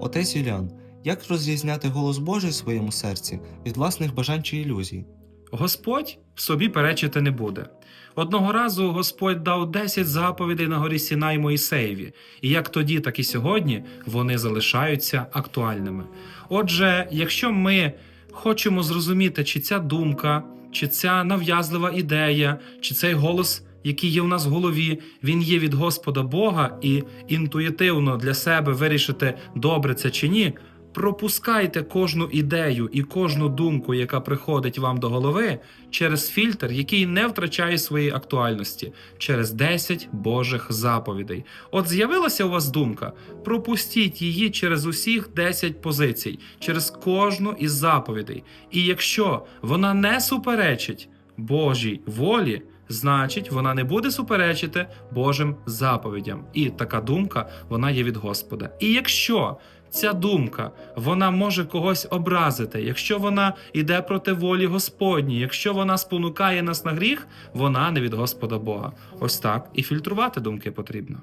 Отець Юліан, як розрізняти голос Божий в своєму серці від власних бажань чи ілюзій? Господь собі перечити не буде. Одного разу Господь дав 10 заповідей на горі Сінай Моїсеєві, і як тоді, так і сьогодні вони залишаються актуальними. Отже, якщо ми хочемо зрозуміти, чи ця думка, чи ця нав'язлива ідея, чи цей голос, який є у нас в голові, він є від Господа Бога, і інтуїтивно для себе вирішити, добре це чи ні. Пропускайте кожну ідею і кожну думку, яка приходить вам до голови, через фільтр, який не втрачає своєї актуальності, через 10 Божих заповідей. От з'явилася у вас думка, пропустіть її через усіх 10 позицій, через кожну із заповідей. І якщо вона не суперечить Божій волі, значить вона не буде суперечити Божим заповідям. І така думка вона є від Господа. І якщо ця думка вона може когось образити, якщо вона йде проти волі Господні, якщо вона спонукає нас на гріх, вона не від Господа Бога. Ось так і фільтрувати думки потрібно.